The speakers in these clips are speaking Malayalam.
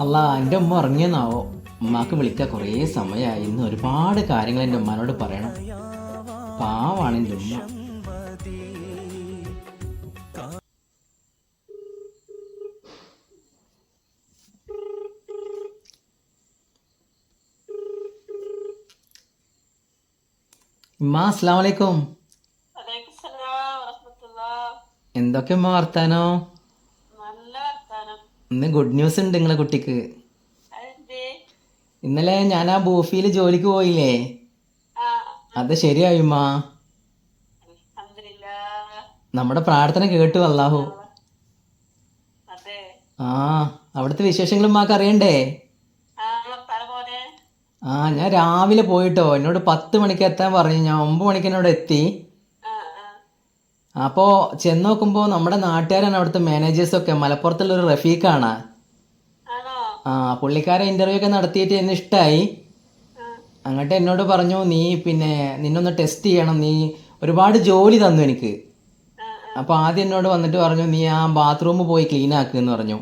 അല്ല എന്റെ ഉമ്മ ഇറങ്ങിയെന്നാവോ ഉമ്മാക്ക് വിളിക്കാൻ കുറേ സമയമായി. ഇന്ന് ഒരുപാട് കാര്യങ്ങൾ എന്റെ ഉമ്മാനോട് പറയണം. പാവാണ് എന്റെ ഉമ്മ. ഉമ്മ അസ്സാം വലൈക്കും. എന്തൊക്കെ ഉമ്മ വർത്താനം? ഇന്ന് ഗുഡ് ന്യൂസ് ഉണ്ട് നിങ്ങളെ കുട്ടിക്ക്. ഇന്നലെ ഞാൻ ആ ബൂഫിയിൽ ജോലിക്ക് പോയില്ലേ? അത് ശരിയായുമാ നമ്മുടെ പ്രാർത്ഥന കേട്ടു അല്ലാഹു. ആ. അവിടുത്തെ വിശേഷങ്ങൾ ഉമ്മാക്ക് അറിയണ്ടേ? ആ ഞാൻ രാവിലെ പോയിട്ടോ എന്നോട് പത്ത് മണിക്ക് എത്താൻ പറഞ്ഞു ഞാൻ ഒമ്പത് മണിക്ക് എന്നോട് എത്തി. അപ്പോൾ ചെന്ന് നോക്കുമ്പോൾ നമ്മുടെ നാട്ടുകാരാണ് അവിടുത്തെ മാനേജേഴ്സൊക്കെ മലപ്പുറത്തുള്ള ഒരു റഫീഖാണ്. ആ പുള്ളിക്കാരെ ഇന്റർവ്യൂ ഒക്കെ നടത്തിയിട്ട് എന്നെ ഇഷ്ടമായി അങ്ങോട്ട് എന്നോട് പറഞ്ഞു നീ പിന്നെ നിന്നൊന്ന് ടെസ്റ്റ് ചെയ്യണം. നീ ഒരുപാട് ജോലി തന്നു എനിക്ക്. അപ്പോൾ ആദ്യം എന്നോട് വന്നിട്ട് പറഞ്ഞു നീ ആ ബാത്റൂം പോയി ക്ലീൻ ആക്കുക എന്ന് പറഞ്ഞു.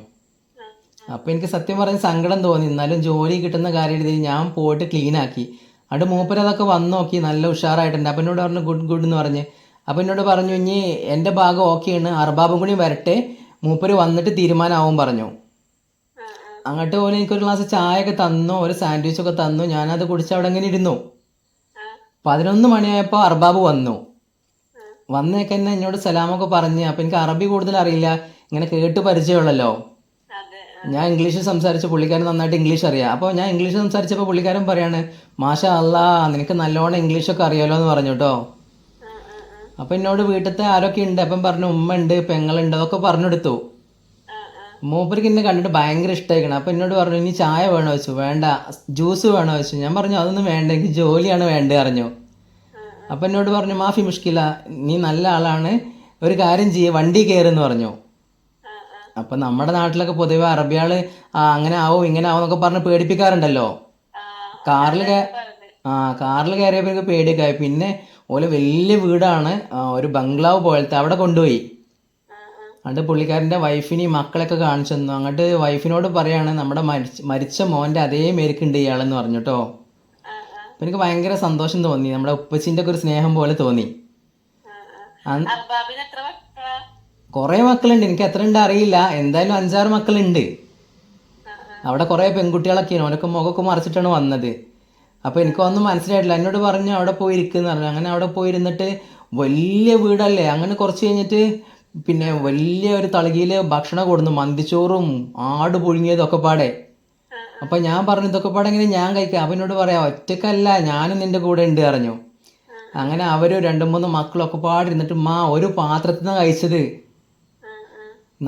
അപ്പോൾ എനിക്ക് സത്യം പറഞ്ഞ സങ്കടം തോന്നി. എന്നാലും ജോലി കിട്ടുന്ന കാര്യം എടുത്ത് ഞാൻ പോയിട്ട് ക്ലീൻ ആക്കി. അവിടെ മൂപ്പരതൊക്കെ വന്ന് നോക്കി. നല്ല ഉഷാറായിട്ടുണ്ട്. അപ്പം എന്നോട് പറഞ്ഞു ഗുഡ് ഗുഡ് എന്ന് പറഞ്ഞ്. അപ്പം എന്നോട് പറഞ്ഞു ഇനി എന്റെ ഭാഗം ഓക്കെയാണ് അർബാബും കൂടി വരട്ടെ. മൂപ്പര് വന്നിട്ട് തീരുമാനമാവും പറഞ്ഞു. അങ്ങോട്ട് പോലെ എനിക്കൊരു ഗ്ലാസ് ചായ ഒക്കെ തന്നു ഒരു സാൻഡ്വിച്ച് ഒക്കെ തന്നു ഞാനത് കുടിച്ച് അവിടെ ഇങ്ങനെ ഇരുന്നു. പതിനൊന്ന് മണിയായപ്പോൾ അർബാബ് വന്നു. വന്നേക്കെ തന്നെ എന്നോട് സലാമൊക്കെ പറഞ്ഞ് അപ്പം എനിക്ക് അറബി കൂടുതൽ അറിയില്ല ഇങ്ങനെ കേട്ട് പരിചയമുള്ളല്ലോ. ഞാൻ ഇംഗ്ലീഷ് സംസാരിച്ച് പുള്ളിക്കാരൻ നന്നായിട്ട് ഇംഗ്ലീഷ് അറിയാം. അപ്പോൾ ഞാൻ ഇംഗ്ലീഷ് സംസാരിച്ചപ്പോൾ പുള്ളിക്കാരൻ പറയാണ് മാഷ അല്ലാ നിനക്ക് നല്ലോണം ഇംഗ്ലീഷൊക്കെ അറിയാമല്ലോ എന്ന് പറഞ്ഞു കേട്ടോ അപ്പം എന്നോട് വീട്ടിലത്തെ ആരൊക്കെ ഉണ്ട്? അപ്പം പറഞ്ഞു ഉമ്മ ഉണ്ട് പെങ്ങളുണ്ട് അതൊക്കെ പറഞ്ഞെടുത്തു മൂപ്പർക്ക് എന്നെ കണ്ടിട്ട് ഭയങ്കര ഇഷ്ടമായിക്കണം അപ്പം എന്നോട് പറഞ്ഞു ഇനി ചായ വേണോ? വെച്ചു വേണ്ട ജ്യൂസ് വേണോ? വെച്ചു ഞാൻ പറഞ്ഞു അതൊന്നും വേണ്ട എനിക്ക് ജോലിയാണ് വേണ്ടത് അറിഞ്ഞു അപ്പം എന്നോട് പറഞ്ഞു മാഫി മുഷ്കില നീ നല്ല ആളാണ് ഒരു കാര്യം ചെയ്യേ വണ്ടി കയറെന്ന് പറഞ്ഞു. അപ്പം നമ്മുടെ നാട്ടിലൊക്കെ പൊതുവെ അറബിയാൾ അങ്ങനെ ആവും ഇങ്ങനെ ആവും എന്നൊക്കെ പറഞ്ഞ് പേടിപ്പിക്കാറുണ്ടല്ലോ. കാറിൽ ആ കാറിൽ കയറിയപ്പോൾ എനിക്ക് പേടിയൊക്കെ ആയി. പിന്നെ ഓലെ വലിയ വീടാണ്. ആ, ഒരു ബംഗ്ലാവ് പോലത്തെ അവിടെ കൊണ്ടുപോയി. അങ്ങോട്ട് എന്നിട്ട് പുള്ളിക്കാരന്റെ വൈഫിനെയും മക്കളെയൊക്കെ കാണിച്ചു തന്നു. അങ്ങോട്ട് വൈഫിനോട് പറയാണ് നമ്മുടെ മരിച്ച മരിച്ച മോന്റെ അതേ മേരിക്കുണ്ട് ഇയാളെന്ന് പറഞ്ഞു കേട്ടോ അപ്പം എനിക്ക് ഭയങ്കര സന്തോഷം തോന്നി. നമ്മുടെ ഉപ്പച്ചിന്റെ ഒക്കെ ഒരു സ്നേഹം പോലെ തോന്നി. അന്ന് അർബാബിന് എത്ര മക്കളാ? കുറേ മക്കളുണ്ട്. എനിക്ക് എത്ര ഉണ്ട് അറിയില്ല. എന്തായാലും അഞ്ചാറ് മക്കളുണ്ട്. അവിടെ കുറേ പെൺകുട്ടികളൊക്കെയാണ്. ഓനൊക്കെ മുഖമൊക്കെ മറിച്ചിട്ടാണ് വന്നത്. അപ്പോൾ എനിക്കൊന്നും മനസ്സിലായിട്ടില്ല. എന്നോട് പറഞ്ഞു അവിടെ പോയി ഇരിക്കുന്ന് പറഞ്ഞു. അങ്ങനെ അവിടെ പോയിരുന്നിട്ട് വലിയ വീടല്ലേ? അങ്ങനെ കുറച്ച് കഴിഞ്ഞിട്ട് പിന്നെ വലിയ ഒരു തളകിയിൽ ഭക്ഷണം കൊടുന്നു മന്തിച്ചോറും ആട് പുഴുങ്ങിയതും ഒക്കെ പാടെ. അപ്പം ഞാൻ പറഞ്ഞു ഇതൊക്കെ പാടെ എങ്ങനെ ഞാൻ കഴിക്കാം? അപ്പം എന്നോട് പറയാം ഒറ്റക്കല്ല ഞാനും നിന്റെ കൂടെ ഉണ്ട് പറഞ്ഞു. അങ്ങനെ അവർ രണ്ട് മൂന്ന് മക്കളൊക്കെ പാടിരുന്നിട്ട് മാ ഒരു പാത്രത്തിൽ നിന്ന് കഴിച്ചത്.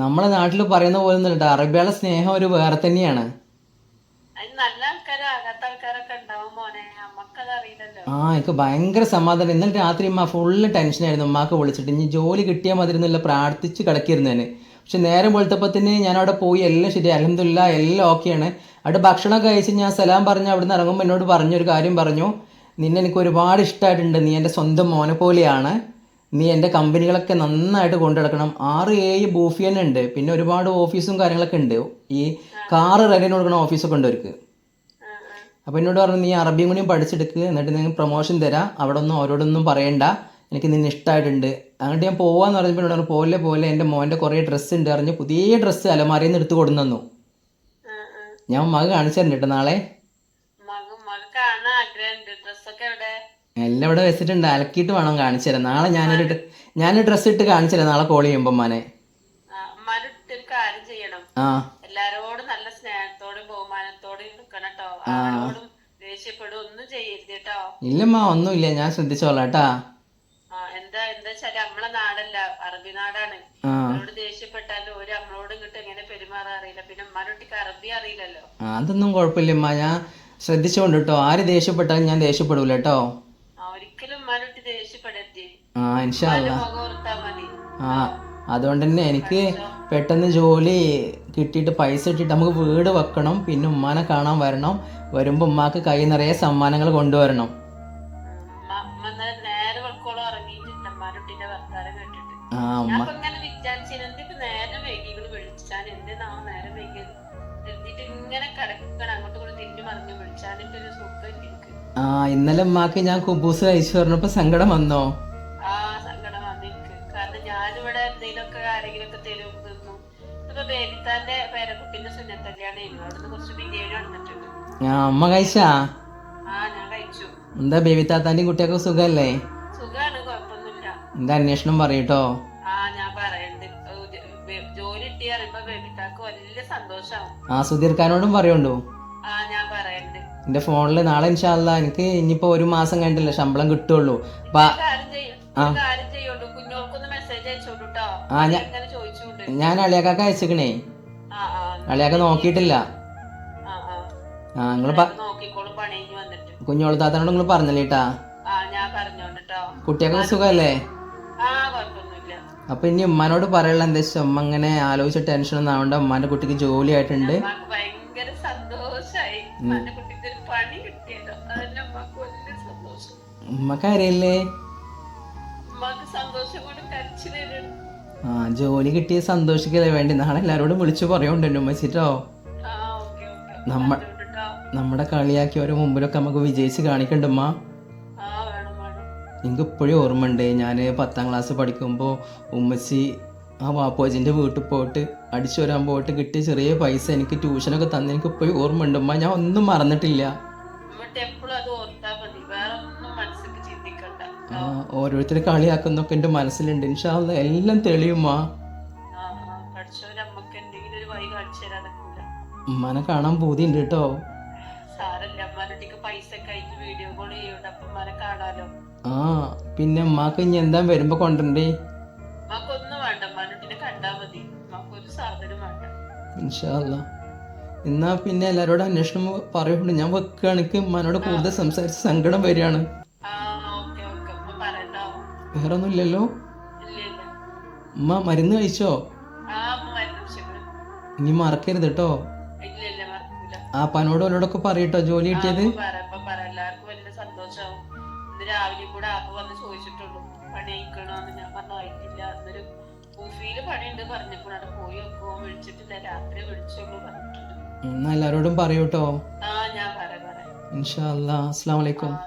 നമ്മുടെ നാട്ടിൽ പറയുന്ന പോലെ ഒന്നും കേട്ടോ അറബികളുടെ സ്നേഹം ഒരു വേറെ തന്നെയാണ്. നല്ല ആ എനിക്ക് ഭയങ്കര സമാധാനം. ഇന്നലെ രാത്രി അമ്മ ഫുള്ള് ടെൻഷനായിരുന്നു അമ്മയ്ക്ക് വിളിച്ചിട്ട് ഇനി ജോലി കിട്ടിയാൽ മതി എന്നുള്ള പ്രാർത്ഥിച്ച് കിടക്കിയിരുന്നു ഞാൻ പക്ഷെ നേരം വെളുത്തപ്പത്തിന് തന്നെ ഞാൻ അവിടെ പോയി എല്ലാം ശരി അലഹമില്ല എല്ലാം ഓക്കെയാണ്. അവിടെ ഭക്ഷണം കഴിച്ച് ഞാൻ സലാം പറഞ്ഞ് അവിടെ നിന്ന് ഇറങ്ങുമ്പോൾ എന്നോട് പറഞ്ഞൊരു കാര്യം പറഞ്ഞു. നിന്നെ എനിക്ക് ഒരുപാട് ഇഷ്ടമായിട്ടുണ്ട് നീ എന്റെ സ്വന്തം മോനെ പോലെയാണ്. നീ എന്റെ കമ്പനികളൊക്കെ നന്നായിട്ട് കൊണ്ടു നടക്കണം. ആറ് ഏഴ് ബൂഫി തന്നെ ഉണ്ട്. പിന്നെ ഒരുപാട് ഓഫീസും കാര്യങ്ങളൊക്കെ ഉണ്ട്. ഈ കാറ് റെഡിന് കൊടുക്കുന്ന ഓഫീസൊക്കെ ഉണ്ട് അവർക്ക്. അപ്പോൾ എന്നോട് പറഞ്ഞു നീ അറബിയും കൂടിയും പഠിച്ചെടുക്ക് എന്നിട്ട് നിങ്ങൾക്ക് പ്രൊമോഷൻ തരാം. അവിടെ ഒന്നും അവരോടൊന്നും പറയണ്ട. എനിക്ക് നിന്നെ ഇഷ്ടമായിട്ടുണ്ട് അങ്ങോട്ട് ഞാൻ പോവാന്ന് പറഞ്ഞപ്പോൾ എന്നോട് പറഞ്ഞു പോലെ പോലെ എന്റെ മോന്റെ കുറേ ഡ്രസ്സ് ഉണ്ട് അറിഞ്ഞ് പുതിയ ഡ്രസ്സ് അലമാരിയിൽ നിന്ന് എടുത്ത് കൊടുന്നു തന്നു. ഞാൻ മകൾ കാണിച്ചു കേട്ടോ നാളെ. എല്ലാം ഇവിടെ വെച്ചിട്ടുണ്ട്. അലക്കിയിട്ട് വേണം കാണിച്ചു തരാം നാളെ ഞാനൊരു ഞാനൊരു ഡ്രസ്സ് ഇട്ട് കാണിച്ചു തരാം. നാളെ കോൾ ചെയ്യുമ്പോൾ മാനെ ആ, ഉമ്മാന്റെ അടുത്ത് ഒരു കാര്യം ചെയ്യണം ആ എല്ലാരോടും നല്ല സ്നേഹത്തോടും ബഹുമാനത്തോടും നിൽക്കണം കേട്ടോ. ആരോടും ദേഷ്യപ്പെടും. ഒന്നും ചെയ്യരുത് കേട്ടോ. ഇല്ലമ്മ ഒന്നുമില്ല. ഞാൻ ശ്രദ്ധിച്ചോളാം കേട്ടാ ആ എന്താ എന്താ വെച്ചാൽ നമ്മളെ നാടല്ല. അറബി നാടാണ്. ആ. അവരോട് ദേഷ്യപ്പെട്ടാലും ഒരു നമ്മളോട് ഇങ്ങോട്ട് എങ്ങനെ അറിയില്ല. പിന്നെ ഉമ്മാനൊട്ടിക്ക് അറബി അറിയില്ലല്ലോ. ആ, അതൊന്നും കുഴപ്പമില്ലമ്മ. ഞാൻ ശ്രദ്ധിച്ചോണ്ട് കേട്ടോ. ആര് ദേഷ്യപ്പെട്ടാലും ഞാൻ ദേഷ്യപ്പെടൂല കേട്ടോ. ആ, ഒരിക്കലും ഉമ്മാനൊട്ടി ദേഷ്യപ്പെടരുത്. ആ ഇൻഷാല്ല ഉമ്മാന്റെ മുഖം ഓർത്താ മതി. ആ അതുകൊണ്ട് തന്നെ എനിക്ക് പെട്ടെന്ന് ജോലി കിട്ടിയിട്ട് പൈസ ഇട്ടിട്ട് നമുക്ക് വീട് വെക്കണം പിന്നെ ഉമ്മാനെ കാണാൻ വരണം വരുമ്പോൾ ഉമ്മാക്ക് കൈ നിറയെ സമ്മാനങ്ങൾ കൊണ്ടുവരണം. ആ ആ ഇന്നലെ ഉമ്മാക്ക് ഞാൻ കുബൂസ് കഴിച്ചു പറഞ്ഞപ്പോ സങ്കടം വന്നോ? ഇപ്പൊ ബേബിത്താന്റെ പേരക്കുട്ടിന്റെ സുന്നത്തല്ലാണ് അവിടുന്ന് കുറച്ച് ബിരിയാണി വന്നിട്ടുണ്ട് ഞാൻ അമ്മ കഴിച്ചാ? ആ ഞാൻ കഴിച്ചു. എന്താ ബേബി താത്താന്റെയും കുട്ടിയൊക്കെ സുഖല്ലേ? സുഖാണ് കുഴപ്പമൊന്നുമില്ല. എന്താ അന്വേഷണം പറയട്ടോ? ആ ഞാൻ പറയണ്ട്. ഓ, ജ- ബേ- ജോലി കിട്ടി അറിയുമ്പോ ബേബിത്താക്ക് വലിയ സന്തോഷാവും. ആ സുധീർക്കാനോടും പറയണ്ടോ? ആ ഞാൻ പറയണ്ട്. എന്റെ ഫോണിൽ നാളെ ഇൻഷാല്ല എനിക്ക് ഇനിയിപ്പോ ഒരു മാസം കഴിഞ്ഞിട്ടില്ല ശമ്പളം കിട്ടുള്ളൂ. കേട്ടോ ആ, ഞാൻ- അളിയാക്കാക്ക അയച്ചിക്കണേ. ആ ആ അളിയാക്ക നോക്കിയിട്ടില്ല. ആ നിങ്ങൾ കുഞ്ഞോൾ താത്തനോട് നിങ്ങൾ പറഞ്ഞല്ലേട്ടാ കുട്ടിയൊക്കെ സുഖല്ലേ? അപ്പൊ ഇനി ഉമ്മാനോട് പറയാനുള്ള എന്താ വെച്ചാൽ ഉമ്മ അങ്ങനെ ആലോചിച്ച ടെൻഷൻ ഒന്നും ആവണ്ട. ഉമ്മാന്റെ കുട്ടിക്ക് ജോലി ആയിട്ടുണ്ട്. വലിയ സന്തോഷം. കൊണ്ട് കരച്ചു തരണം ആ ജോലി കിട്ടിയ സന്തോഷിക്കല്ലേ? വേണ്ടി നാളെ എല്ലാരോടും വിളിച്ചു പറയണ്ടല്ലോ മച്ചിട്ടോ ഉമ്മച്ചിട്ടോ. നമ്മ- നമ്മുടെ കളിയാക്കി ഓരോ മുമ്പിലൊക്കെ നമുക്ക് വിജയിച്ച് കാണിക്കണ്ടമ്മ എനിക്ക് ഇപ്പോഴും ഓർമ്മയുണ്ട് ഞാൻ പത്താം ക്ലാസ് പഠിക്കുമ്പോൾ ഉമ്മച്ചി ആ വാപ്പോജിന്റെ വീട്ടിൽ പോയിട്ട് അടിച്ചു വരാൻ പോയിട്ട് കിട്ടിയ ചെറിയ പൈസ എനിക്ക് ട്യൂഷനൊക്കെ തന്നെ. എനിക്ക് ഇപ്പോഴും ഓർമ്മയുണ്ട് ഉമ്മ. ഞാൻ ഒന്നും മറന്നിട്ടില്ല. ഓരോരുത്തർ കളിയാക്കുന്നൊക്കെ എന്റെ മനസ്സിലുണ്ട്. ഇൻഷാല്ല എല്ലാം തെളിയുമാ ഉമ്മാനെ കാണാൻ പൂതിയുണ്ട് കേട്ടോ. ആ പിന്നെ ഉമ്മാക്ക് ഇനി എന്താ വരുമ്പോ കൊണ്ടേ ഇൻഷാല്ല എന്നാ പിന്നെ എല്ലാരോടും അന്വേഷണം പറയുന്നുണ്ട് ഞാൻ വെക്കുകയാണെങ്കിൽ മനോട് ഉമ്മാനോട് കൂടുതൽ സംസാരിച്ച് സങ്കടം വരികയാണ്. പറയണ്ടോ വേറെ ഒന്നും ഇല്ലല്ലോ ഇല്ല ഇല്ല ഉമ്മ മരുന്ന് കഴിച്ചോ. ഇനി മറക്കരുത് കേട്ടോ ആ പനോട് അവരോടൊക്കെ പറയട്ടോ ജോലി കിട്ടിയത്? രാവിലെ കൂടെ ആപ്പ് വന്ന് ചോദിച്ചിട്ടുള്ളൂ പണി അയക്കണോന്ന് ഞാൻ പറഞ്ഞു ആയിട്ടില്ല. എന്നൊരു ബുഫിയിൽ പണിയുണ്ട് പറഞ്ഞപ്പോൾ അവിടെ പോയി വെക്കുമോ വിളിച്ചിട്ടില്ല. രാത്രി പറഞ്ഞിട്ടുണ്ട്. എന്നാ എല്ലാവരോടും പറയൂട്ടോ ആ ഞാൻ ഇൻഷാ അല്ലാ അസ്സാം വലൈക്കും ആ